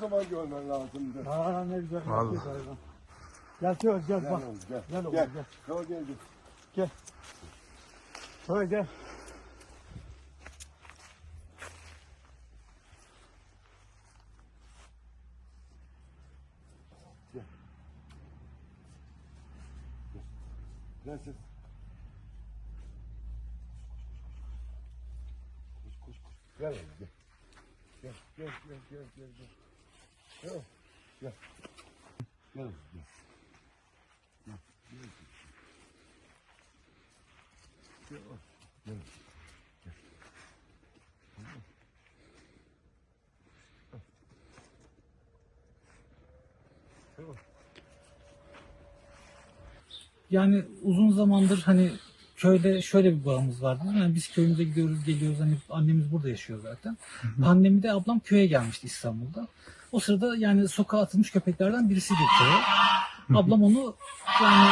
zaman görmen lazımdı. Ha ne güzel. Vallahi. yapıyor hayvan. Gel Teoz gel Gel bak. oğlum gel. Gel oğlum, gel. gel. Şöyle gel. Koş koş koş. Gel oğlum gel. Gel gel gel gel gel. Gel. Gel. oğlum, Gel. Gel oğlum, gel. Gel. Gel. Gel. Gel. Gel. Gel. oğlum. Yani uzun zamandır hani köyde şöyle bir bağımız vardı. Yani biz köyümüze gidiyoruz, geliyoruz. Hani annemiz burada yaşıyor zaten. Pandemide ablam köye gelmişti İstanbul'da. O sırada yani sokağa atılmış köpeklerden birisiydi köye. Ablam onu yani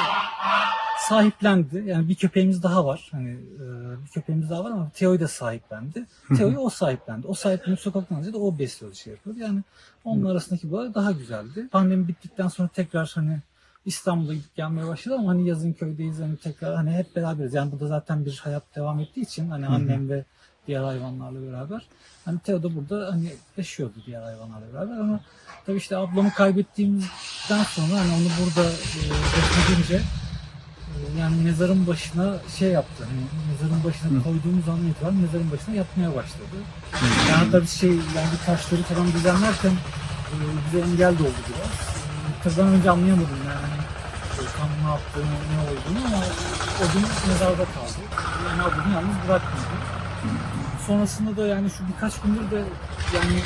sahiplendi. Yani bir köpeğimiz daha var. Hani e, bir köpeğimiz daha var ama Teo'yu da sahiplendi. Teo'yu o sahiplendi. O sahiplenip sokaktan alınca da o besliyordu şey yapıyordu. Yani onun arasındaki bağ daha güzeldi. Pandemi bittikten sonra tekrar hani İstanbul'a gidip gelmeye başladı ama hani yazın köydeyiz hani tekrar hani hep beraberiz. Yani burada zaten bir hayat devam ettiği için hani annem ve diğer hayvanlarla beraber. Hani Teo da burada hani yaşıyordu diğer hayvanlarla beraber ama tabii işte ablamı kaybettiğimizden sonra hani onu burada e, e, yani mezarın başına şey yaptı. Hani mezarın başına koyduğumuz andan itibaren mezarın başına yatmaya başladı. Yani tabii şey yani taşları falan düzenlerken e, bize engel de oldu biraz. E, Kızdan önce anlayamadım yani e, tam ne yaptığını, ne olduğunu ama o gün mezarda kaldı. Yani ablamı yalnız bırakmadı. Sonrasında da yani şu birkaç gündür de yani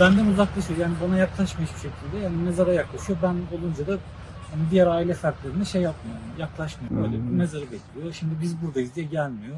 benden uzaklaşıyor. Yani bana yaklaşmıyor hiçbir şekilde. Yani mezara yaklaşıyor. Ben olunca da yani diğer aile fertlerine şey yapmıyor. Yani yaklaşmıyor. Böyle bir mezarı bekliyor. Şimdi biz buradayız diye gelmiyor.